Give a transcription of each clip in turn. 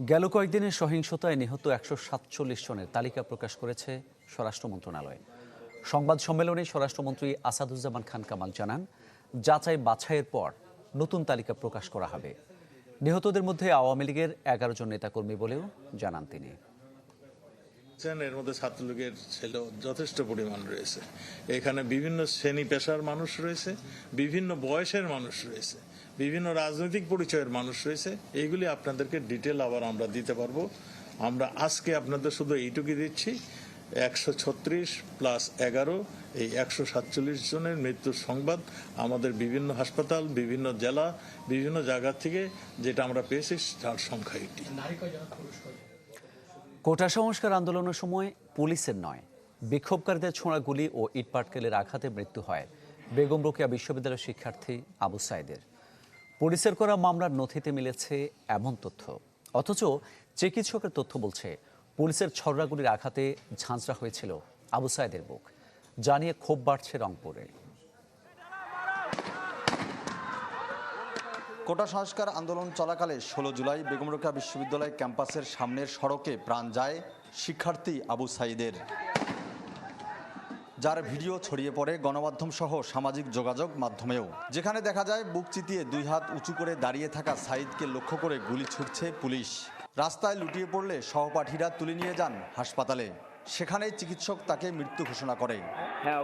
গেল কয়েকদিনের সহিংসতায় নিহত একশো সাতচল্লিশ জনের তালিকা প্রকাশ করেছে স্বরাষ্ট্র মন্ত্রণালয়। সংবাদ সম্মেলনে স্বরাষ্ট্রমন্ত্রী আসাদুজ্জামান খান কামাল জানান, যাচাই বাছাইয়ের পর নতুন তালিকা প্রকাশ করা হবে। নিহতদের মধ্যে আওয়ামী লীগের এগারো জন নেতাকর্মী বলেও জানান তিনি। আছেন, এর মধ্যে ছাত্রলীগের ছেলে যথেষ্ট পরিমাণ রয়েছে। এখানে বিভিন্ন শ্রেণি পেশার মানুষ রয়েছে বিভিন্ন বয়সের মানুষ রয়েছে বিভিন্ন রাজনৈতিক পরিচয়ের মানুষ রয়েছে। এইগুলি আপনাদেরকে ডিটেল আবার আমরা দিতে পারব। আমরা আজকে আপনাদের শুধু এইটুকুই দিচ্ছি একশো ছত্রিশ প্লাস এগারো এই একশো সাতচল্লিশ জনের মৃত্যুর সংবাদ আমাদের বিভিন্ন হাসপাতাল বিভিন্ন জেলা বিভিন্ন জায়গা থেকে যেটা আমরা পেয়েছি তার সংখ্যা এটি। কোটা সংস্কার আন্দোলনের সময় পুলিশের নয়, বিক্ষোভকারীদের ছোঁড়া গুলি ও ইটপাটকেলের আঘাতে মৃত্যু হয় বেগম রোকেয়া বিশ্ববিদ্যালয়ের শিক্ষার্থী আবু সাইদের। পুলিশের করা মামলার নথিতে মিলেছে এমন তথ্য। অথচ চিকিৎসকের তথ্য বলছে, পুলিশের ছড়রাগুলির আঘাতে ঝাঁঝরা হয়েছিল আবু সাইদের বুক। জানিয়ে ক্ষোভ বাড়ছে রংপুরে। কোটা সংস্কার আন্দোলন চলাকালে ষোলো জুলাই বেগম বিশ্ববিদ্যালয় ক্যাম্পাসের সামনের সড়কে প্রাণ যায় শিক্ষার্থী আবু সাইদের। যার ভিডিও ছড়িয়ে পড়ে গণমাধ্যম সহ সামাজিক যোগাযোগ মাধ্যমেও। যেখানে দেখা যায় বুক চিতিয়ে দুই হাত উঁচু করে দাঁড়িয়ে থাকা সাইদকে লক্ষ্য করে গুলি ছুটছে পুলিশ। রাস্তায় লুটিয়ে পড়লে সহপাঠীরা তুলে নিয়ে যান হাসপাতালে। সেখানেই চিকিৎসক তাকে মৃত্যু ঘোষণা করে। হ্যাঁ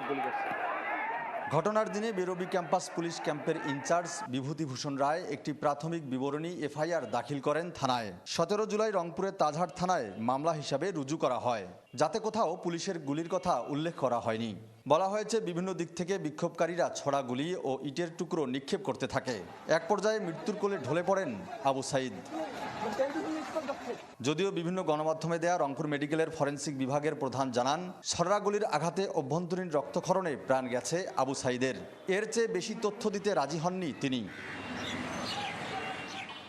ঘটনার দিনে বেরবি ক্যাম্পাস পুলিশ ক্যাম্পের ইনচার্জ বিভূতিভূষণ রায় একটি প্রাথমিক বিবরণী এফআইআর দাখিল করেন থানায়। সতেরো জুলাই রংপুরের তাজহাট থানায় মামলা হিসাবে রুজু করা হয়। যাতে কোথাও পুলিশের গুলির কথা উল্লেখ করা হয়নি। বলা হয়েছে, বিভিন্ন দিক থেকে বিক্ষোভকারীরা ছড়া গুলি ও ইটের টুকরো নিক্ষেপ করতে থাকে। এক পর্যায়ে মৃত্যুর কোলে ঢলে পড়েন আবু সাইদ। যদিও বিভিন্ন গণমাধ্যমে দেয়া রংপুর মেডিকেলের ফরেন্সিক বিভাগের প্রধান জানান, সররাগুলির আঘাতে অভ্যন্তরীণ রক্তক্ষরণে প্রাণ গেছে আবু সাইদের। এর চেয়ে বেশি তথ্য দিতে রাজি হননি তিনি।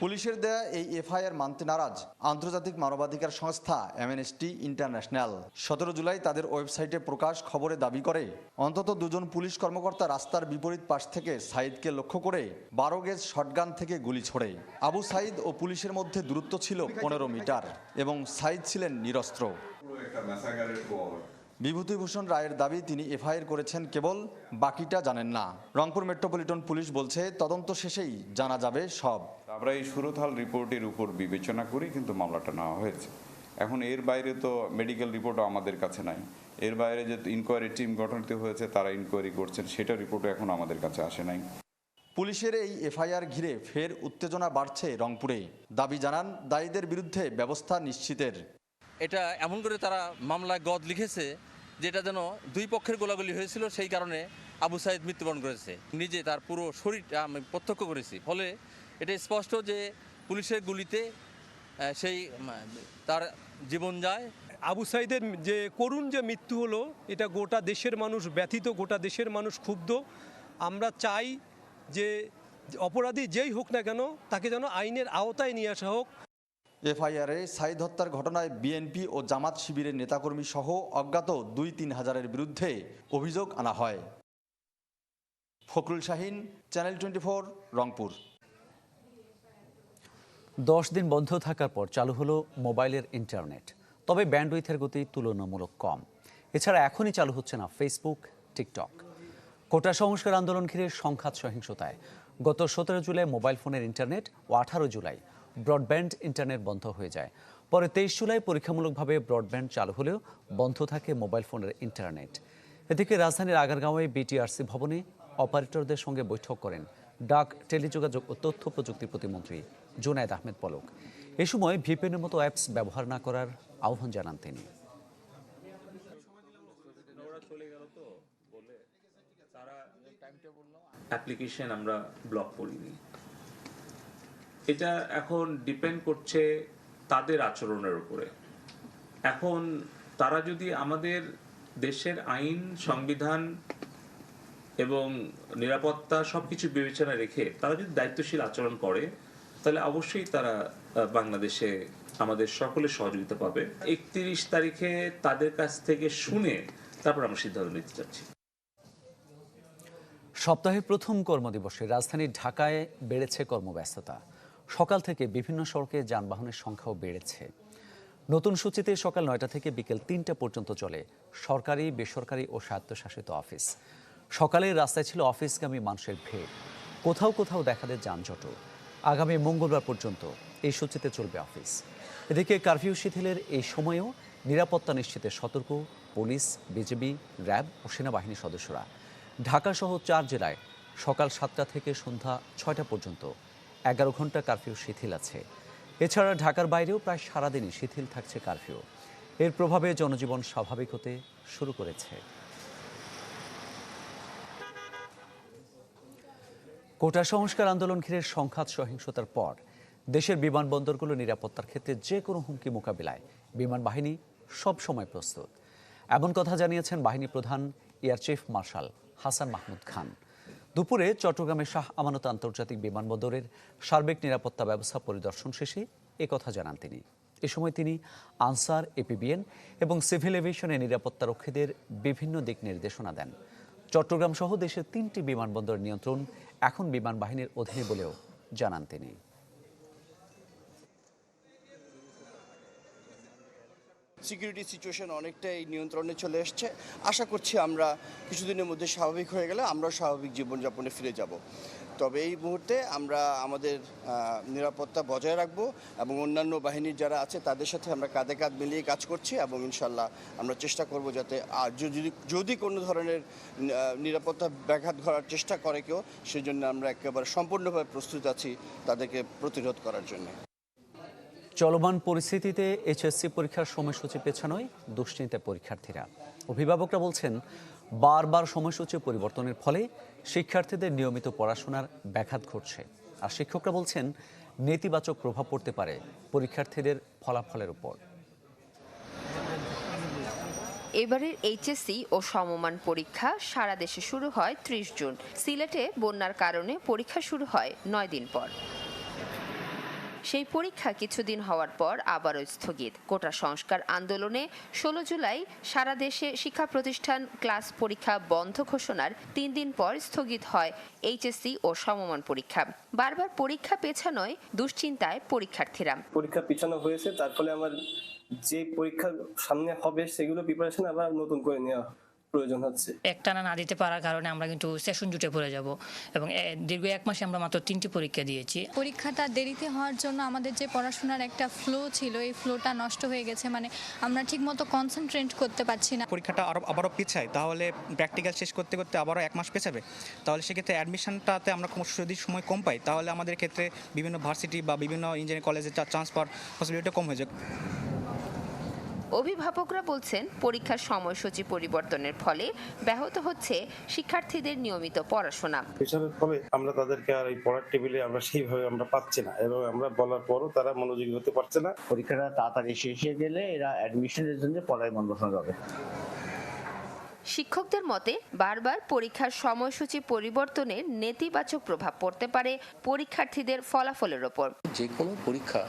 পুলিশের দেয়া এই এফআইআর মানতে নারাজ আন্তর্জাতিক মানবাধিকার সংস্থা অ্যামনেস্টি ইন্টারন্যাশনাল। সতেরো জুলাই তাদের ওয়েবসাইটে প্রকাশ খবরে দাবি করে, অন্তত দুজন পুলিশ কর্মকর্তা রাস্তার বিপরীত পাশ থেকে সাইদকে লক্ষ্য করে বারো গেজ শটগান থেকে গুলি ছোড়ে। আবু সাইদ ও পুলিশের মধ্যে দূরত্ব ছিল পনেরো মিটার এবং সাইদ ছিলেন নিরস্ত্র। বিভূতিভূষণ রায়ের দাবি তিনি এফআইআর করেছেন কেবল বাকিটা জানেন না। রংপুর মেট্রোপলিটন পুলিশ বলছে তদন্ত শেষেই জানা যাবে সব। আমরা এই সুরথাল রিপোর্টের উপর বিবেচনা করি কিন্তু মামলাটা নেওয়া হয়েছে। এখন এর বাইরে তো মেডিকেল রিপোর্টও আমাদের কাছে নাই। এর বাইরে যে ইনকোয়ারি টিম গঠনিত হয়েছে তারা ইনকোয়ারি করছেন সেটা রিপোর্টও এখন আমাদের কাছে আসে নাই। পুলিশের এই এফআইআর ঘিরে ফের উত্তেজনা বাড়ছে রংপুরে। দাবি জানান দায়ীদের বিরুদ্ধে ব্যবস্থা নিশ্চিতের। এটা এমন করে তারা মামলায় গদ লিখেছে যেটা যেন দুই পক্ষের গোলাগুলি হয়েছিল, সেই কারণে আবু সাইদ মৃত্যুবরণ করেছে। নিজে তার পুরো শরীরটা আমি প্রত্যক্ষ করেছি। ফলে এটা স্পষ্ট যে পুলিশের গুলিতে সেই তার জীবন যায়। আবু সাইদের যে করুণ যে মৃত্যু হলো, এটা গোটা দেশের মানুষ ব্যথিত, গোটা দেশের মানুষ ক্ষুব্ধ। আমরা চাই যে অপরাধী যেই হোক না কেন, তাকে যেন আইনের আওতায় নিয়ে আসা হোক। এফআইআরে সাইদ হত্যার ঘটনায় বিএনপি ও জামাত শিবিরের নেতাকর্মী সহ অজ্ঞাত দুই তিন হাজারের বিরুদ্ধে অভিযোগ আনা হয়। Fakhrul Shahin, channel twenty four, Rangpur. দশ দিন বন্ধ থাকার পর চালু হলো মোবাইলের ইন্টারনেট। তবে ব্যান্ডউইথের গতি তুলনামূলক কম। এছাড়া এখনই চালু হচ্ছে না ফেসবুক, টিকটক। কোটা সংস্কার আন্দোলন ঘিরে সংঘাত সহিংসতায়। গত সতেরো জুলাই মোবাইল ফোনের ইন্টারনেট ও আঠারো জুলাই ব্রডব্যান্ড ইন্টারনেট বন্ধ হয়ে যায়। পরে তেইশ জুলাই পরীক্ষামূলকভাবে ব্রডব্যান্ড চালু হলেও বন্ধ থাকে মোবাইল ফোনের ইন্টারনেট। এদিকে রাজধানীর আগারগাঁওয়ে বিটিআরসি ভবনে অপারেটরদের সঙ্গে বৈঠক করেন ডাক, টেলিযোগাযোগ ও তথ্য প্রযুক্তি প্রতিমন্ত্রী জুনায়দ আহমেদ পলক। এ সময় ভিপিএনের মতো অ্যাপস ব্যবহার না করার আহ্বান জানান তিনি। অ্যাপ্লিকেশন আমরা ব্লক করিনি। এটা এখন ডিপেন্ড করছে তাদের আচরণের উপরে। এখন তারা যদি আমাদের দেশের আইন, সংবিধান এবং নিরাপত্তা সবকিছু বিবেচনা রেখে তারা যদি দায়িত্বশীল আচরণ করে, তাহলে অবশ্যই তারা বাংলাদেশে আমাদের সকলের সহযোগিতা পাবে। একত্রিশ তারিখে তাদের কাছ থেকে শুনে তারপর আমরা সিদ্ধান্ত নিতে চাচ্ছি। সপ্তাহের প্রথম কর্মদিবসে রাজধানী ঢাকায় বেড়েছে কর্মব্যস্ততা। সকাল থেকে বিভিন্ন সড়কে যানবাহনের সংখ্যাও বেড়েছে। নতুন সূচিতে সকাল নয়টা থেকে বিকেল তিনটা পর্যন্ত চলে সরকারি, বেসরকারি ও স্বায়ত্তশাসিত অফিস। সকালে রাস্তায় ছিল অফিসগামী মানুষের ভিড়। কোথাও কোথাও দেখা দেয় যানজটও। আগামী মঙ্গলবার পর্যন্ত এই সূচিতে চলবে অফিস। এদিকে কারফিউ শিথিলের এই সময়েও নিরাপত্তা নিশ্চিতে সতর্ক পুলিশ বিজেপি র্যাব ও সেনাবাহিনীর সদস্যরা। ঢাকা সহ চার জেলায় সকাল সাতটা থেকে সন্ধ্যা ছয়টা পর্যন্ত এগারো ঘণ্টা কারফিউ শিথিল আছে। এছাড়া ঢাকার বাইরেও প্রায় সারাদিনই শিথিল থাকছে কারফিউ। এর প্রভাবে জনজীবন স্বাভাবিক হতে শুরু করেছে। কোটা সংস্কার আন্দোলন ঘিরে সংঘাত সহিংসতার পর দেশের বিমানবন্দরগুলো নিরাপত্তার ক্ষেত্রে যে কোনো হুমকি মোকাবিলায় বিমান বাহিনী সব সময় প্রস্তুত। এমন কথা জানিয়েছেন বাহিনী প্রধান air chief marshal Hasan Mahmud Khan. দুপুরে চট্টগ্রামের শাহ আমানত আন্তর্জাতিক বিমানবন্দরের সার্বিক নিরাপত্তা ব্যবস্থা পরিদর্শন শেষে কথা জানান তিনি। এ সময় তিনি আনসার, এপিবিএন এবং সিভিল এভিয়েশনের নিরাপত্তা রক্ষীদের বিভিন্ন দিক নির্দেশনা দেন। চট্টগ্রাম সহ দেশের তিনটি বিমানবন্দর নিয়ন্ত্রণ এখন বিমান বাহিনীর অধীনে বলেও জানান তিনি। সিকিউরিটি সিচুয়েশন অনেকটাই নিয়ন্ত্রণে চলে এসছে। আশা করছি আমরা কিছুদিনের মধ্যে স্বাভাবিক হয়ে গেলে আমরা স্বাভাবিক জীবনযাপনে ফিরে যাব। তবে এই মুহূর্তে আমরা আমাদের নিরাপত্তা বজায় রাখব এবং অন্যান্য বাহিনীর যারা আছে তাদের সাথে আমরা কাঁধে কাঁধ মিলিয়ে কাজ করছি এবং ইনশাল্লাহ আমরা চেষ্টা করব যাতে আর যদি যদি কোনো ধরনের নিরাপত্তা ব্যাঘাত ঘটার চেষ্টা করে কেউ, সেজন্য আমরা একেবারে সম্পূর্ণভাবে প্রস্তুত আছি তাদেরকে প্রতিরোধ করার জন্য। চলমান পরিস্থিতিতে এইচএসসি পরীক্ষার সময়সূচি পেছানোয় দুশ্চিন্তায় পরীক্ষার্থীরা। অভিভাবকরা বলছেন, বারবার সময়সূচি পরিবর্তনের ফলে শিক্ষার্থীদের নিয়মিত পড়াশোনার ব্যাঘাত ঘটছে। আর শিক্ষকরা বলছেন, নেতিবাচক প্রভাব পড়তে পারে পরীক্ষার্থীদের ফলাফলের উপর। এবারের এইচএসসি ও সমমান পরীক্ষা সারা দেশে শুরু হয় ত্রিশ জুন। সিলেটে বন্যার কারণে পরীক্ষা শুরু হয় নয় দিন পর। সেই পরীক্ষা কিছুদিন হওয়ার পর আবারও স্থগিত। কোটা সংস্কার আন্দোলনে ষোলো জুলাই সারা দেশে শিক্ষা প্রতিষ্ঠান ক্লাস পরীক্ষা বন্ধ ঘোষণার তিন দিন পর স্থগিত হয় এইচএসসি ও সমমান পরীক্ষা। বারবার পরীক্ষা পেছানোয় দুশ্চিন্তায় পরীক্ষার্থীরা। পরীক্ষা পিছানো হয়েছে, তার ফলে আমার যে পরীক্ষা সামনে হবে সেগুলো প্রিপারেশন আবার নতুন করে নেওয়া প্রয়োজন হচ্ছে। একটানা না দিতে পারার কারণে আমরা কিন্তু সেশন জুটে পড়ে যাব এবং দীর্ঘ এক মাসে আমরা মাত্র তিনটি পরীক্ষা দিয়েছি। পরীক্ষাটা দেরিতে হওয়ার জন্য আমাদের যে পড়াশোনার একটা ফ্লো ছিল এই ফ্লোটা নষ্ট হয়ে গেছে মানে আমরা ঠিকমতো কনসেন্ট্রেট করতে পারছি না। পরীক্ষাটা আরও আবারও পিছায় তাহলে প্র্যাকটিক্যাল শেষ করতে করতে আবারও এক মাস পেছাবে। তাহলে সেক্ষেত্রে অ্যাডমিশনটাতে আমরা যদি সময় কম পাই তাহলে আমাদের ক্ষেত্রে বিভিন্ন ভার্সিটি বা বিভিন্ন ইঞ্জিনিয়ারিং কলেজে চান্স পাওয়ার পসিবিলিটি কম হয়ে যায় অভিভাবকরা বলছেন পরীক্ষার সময়সূচি পরিবর্তনের ফলে ব্যাহত হচ্ছে শিক্ষার্থীদের নিয়মিত পড়াশোনা। ফলে আমরা তাদেরকে আর এই পড়ার টেবিলে আমরা সেইভাবে আমরা পাচ্ছি না। এবং আমরা বলার পরও তারা মনোযোগী হতে পারছে না। পরীক্ষাটা তাড়াতাড়ি শেষে গেলে এরা অ্যাডমিশনের জন্য পড়ায় মন বসানো যাবে। শিক্ষকদের মতে বারবার পরীক্ষার সময়সূচি পরিবর্তনের নেতিবাচক প্রভাব পড়তে পারে পরীক্ষার্থীদের ফলাফলের ওপর। যে কোনো পরীক্ষা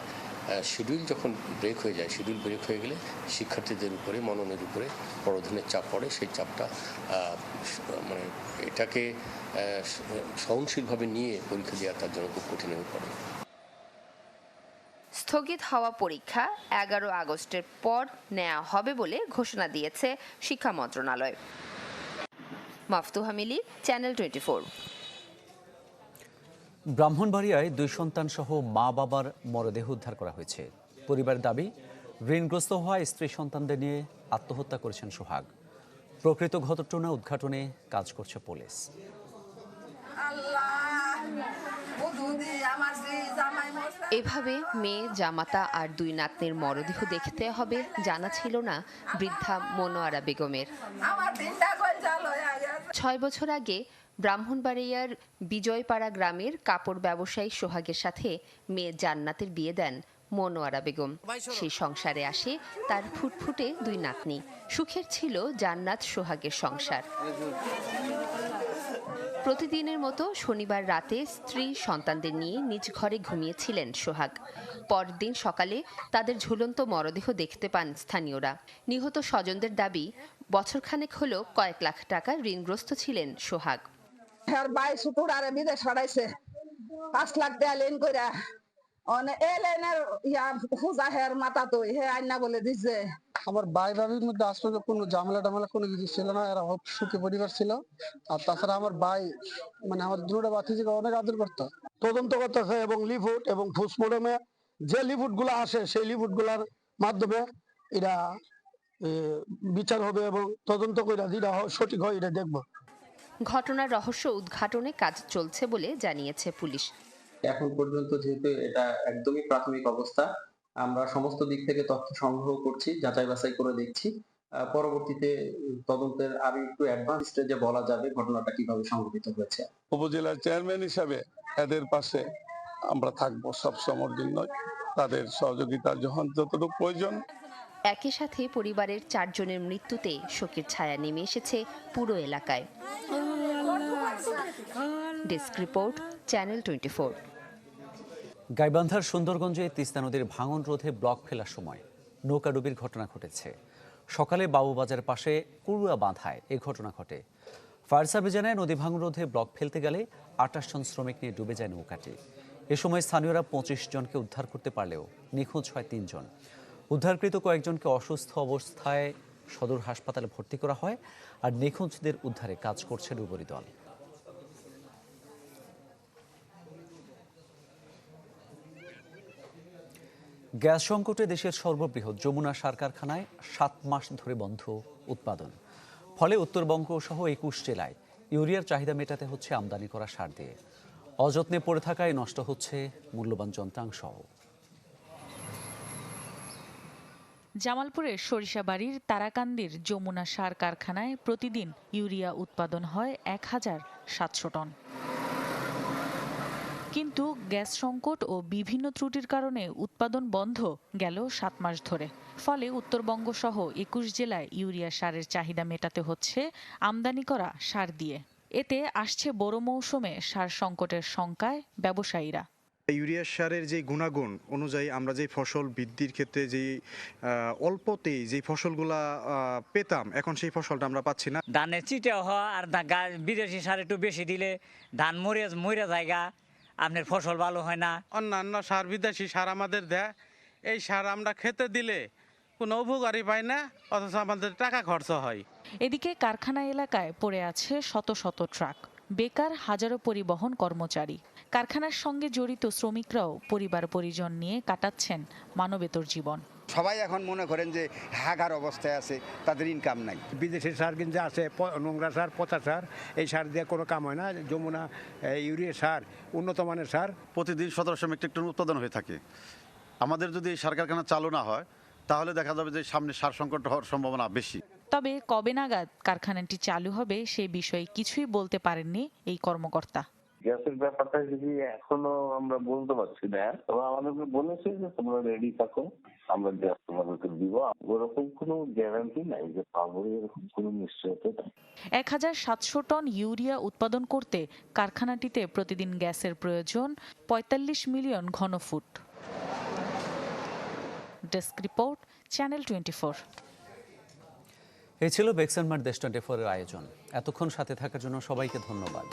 শিডিউল যখন ব্রেক হয়ে যায় শিডিউল ব্রেক হয়ে গেলে শিক্ষার্থীদের উপরে মননের উপরে বড় ধরনের চাপ পড়ে। সেই চাপটা মানে এটাকে সহনশীলভাবে নিয়ে পরীক্ষা দেওয়া তার জন্য খুব কঠিন হয়ে পড়ে। স্থগিত হওয়া পরীক্ষা এগারো আগস্টের পর নেওয়া হবে বলে ঘোষণা দিয়েছে শিক্ষা মন্ত্রণালয়। মাফতুহা মিলি, চ্যানেল টোয়েন্টি ব্রাহ্মণবাড়িয়ায় দুই সন্তান সহ মা বাবার মরদেহ উদ্ধার করা হয়েছে। পরিবারের দাবি, ঋণগ্রস্ত হওয়া স্ত্রী সন্তানদের নিয়ে আত্মহত্যা করেছেন সোহাগ। প্রকৃত ঘটনা উদ্ঘাটনে কাজ করছে পুলিশ। এভাবে মেয়ে, জামাতা আর দুই নাতনির মরদেহ দেখতে হবে জানা ছিল না বৃদ্ধা মনোয়ারা বেগমের। ছয় বছর আগে ব্রাহ্মণবাড়িয়ার বিজয়পাড়া গ্রামের কাপড় ব্যবসায়ী সোহাগের সাথে মেয়ে জান্নাতের বিয়ে দেন মনোয়ারা বেগম। সেই সংসারে আসে তার ফুটফুটে দুই নাতনি। সুখের ছিল জান্নাত সোহাগের সংসার। প্রতিদিনের মতো শনিবার রাতে স্ত্রী সন্তানদের নিয়ে নিজ ঘরে ঘুমিয়েছিলেন সোহাগ। পরদিন সকালে তাদের ঝুলন্ত মরদেহ দেখতে পান স্থানীয়রা। নিহত স্বজনদের দাবি, বছরখানেক হলো কয়েক লাখ টাকা ঋণগ্রস্ত ছিলেন সোহাগ। আর বাইশ ফুট আর বিদেশ হারাইছে। পাঁচ লাখ দেয়া লেন কইরা। অনে এলেনের ইয়া হুজা হের মাথা তো, হে আইনা বলে দিছে। আমার ভাই ভাবির মধ্যে আসলে কোনো ঝামেলা টামেলা কোনো কিছু ছিল না, এরা পরিবার ছিল। আর তাছাড়া আমার ভাই মানে আমার অনেক আদর করতো। তদন্ত করতেছে এবং লিফুট এবং ফুসমোডমে যে লিফুটগুলো আসে, সেই লিফুটগুলার মাধ্যমে এরা বিচার হবে এবং তদন্ত করে যেটা সঠিক হয় এটা দেখব। ঘটনার রহস্য উদ্ঘাটনে কাজ চলছে বলে জানিয়েছে পুলিশ। এখন পর্যন্ত যেহেতু এটা একদমই প্রাথমিক অবস্থা আমরা সমস্ত দিক থেকে তথ্য সংগ্রহ করছি যাচাই বাছাই করে দেখছি। পরবর্তীতে তদন্তের আরও একটু অ্যাডভান্স স্টেজে বলা যাবে ঘটনাটা কীভাবে সংঘটিত হয়েছে। উপজেলার চেয়ারম্যান হিসাবে এদের পাশে আমরা থাকব সব সময়ের জন্য তাদের সহযোগিতার যখন যতটুকু প্রয়োজন। একই সাথে পরিবারের চারজনের মৃত্যুতে শোকের ছায়া নেমে এসেছে পুরো এলাকায়। ডেস্ক রিপোর্ট চ্যানেল টোয়েন্টি গাইবান্ধার সুন্দরগঞ্জে তিস্তা নদীর ভাঙন রোধে ব্লক ফেলার সময় নৌকাডুবির ঘটনা ঘটেছে। সকালে বাবুবাজার পাশে কুড়ুয়া বাঁধায় এ ঘটনা ঘটে। ফায়ার সার্ভিস জানায় নদী ভাঙন রোধে ব্লক ফেলতে গেলে আটাশ জন শ্রমিক নিয়ে ডুবে যায় নৌকাটি। এ সময় স্থানীয়রা পঁচিশ জনকে উদ্ধার করতে পারলেও নিখোঁজ হয় তিনজন উদ্ধারকৃত কয়েকজনকে অসুস্থ অবস্থায় সদর হাসপাতালে ভর্তি করা হয় আর নিখোঁজদের উদ্ধারে কাজ করছে ডুবুরি দল। গ্যাস সংকটে দেশের সর্ববৃহৎ যমুনা সার কারখানায় সাত মাস ধরে বন্ধ উৎপাদন। ফলে উত্তরবঙ্গ সহ একুশ জেলায় ইউরিয়ার চাহিদা মেটাতে হচ্ছে আমদানি করা সার দিয়ে। অযত্নে পড়ে থাকায় নষ্ট হচ্ছে মূল্যবান যন্ত্রাংশ জামালপুরের সরিষাবাড়ির তারাকান্দির যমুনা সার কারখানায় প্রতিদিন ইউরিয়া উৎপাদন হয় এক হাজার সাতশো টন। কিন্তু গ্যাস সংকট ও বিভিন্ন ত্রুটির কারণে উৎপাদন বন্ধ গেল সাত মাস ধরে। ফলে উত্তরবঙ্গ সহ একুশ জেলায় ইউরিয়া সারের চাহিদা মেটাতে হচ্ছে আমদানি করা সার দিয়ে। এতে আসছে বড় মৌসুমে সার সংকটের শঙ্কায় ব্যবসায়ীরা। ইউরিয়া সারের যে গুণাগুণ অনুযায়ী আমরা যে ফসল বৃদ্ধির ক্ষেত্রে যে অল্পতেই যে ফসলগুলা পেতাম এখন সেই ফসলটা আমরা পাচ্ছি না। ধানের চিটে হওয়া আর বিদেশি সার একটু বেশি দিলে ধান মরে মরে জায়গা আপনার ফসল ভালো হয় না। অন্যান্য সার বিদেশি সার আমাদের দেয়। এই সার আমরা খেতে দিলে কোনো উপকারই পাই না অথচ আমাদের টাকা খরচ হয়। এদিকে কারখানা এলাকায় পড়ে আছে শত শত ট্রাক। বেকার হাজারো পরিবহন কর্মচারী। কারখানার সঙ্গে জড়িত শ্রমিকরাও পরিবার পরিজন নিয়ে কাটাচ্ছেন মানবেতর জীবন। সবাই এখন মনে করেন যে হাগার অবস্থায় আছে তাদের ইনকাম নাই। বিদেশের সার কিন্তু আছে নোংরা সার পচা সার এই সার দিয়ে কোনো কাম হয় না যমুনা ইউরিয়া সার উন্নত মানের সার। প্রতিদিন সতেরোশো মেট্রিক টন উৎপাদন হয়ে থাকে। আমাদের যদি এই সার কারখানা চালু না হয় তাহলে দেখা যাবে যে সামনে সার সংকট হওয়ার সম্ভাবনা বেশি। তবে কবে নাগাদ কারখানাটি চালু হবে সে বিষয়ে কিছুই বলতে পারেননি এই কর্মকর্তা। গ্যাসের ব্যাপারটা যদি এখনও আমরা বলতে পারছি না তবে আমাদেরকে বলেছে যে তোমরা রেডি থাকো আমরা গ্যাস তোমাদেরকে দিব। ওরকম কোনো গ্যারান্টি নাই যে পাবো এরকম কোনো নিশ্চয়তা নেই। এক হাজার সাতশো টন ইউরিয়া উৎপাদন করতে কারখানাটিতে প্রতিদিন গ্যাসের প্রয়োজন পঁয়তাল্লিশ million ঘনফুট। Desk report channel twenty four. এই ছিল বেক্সানমার দেশ টোয়েন্টি ফোরের আয়োজন। এতক্ষণ সাথে থাকার জন্য সবাইকে ধন্যবাদ।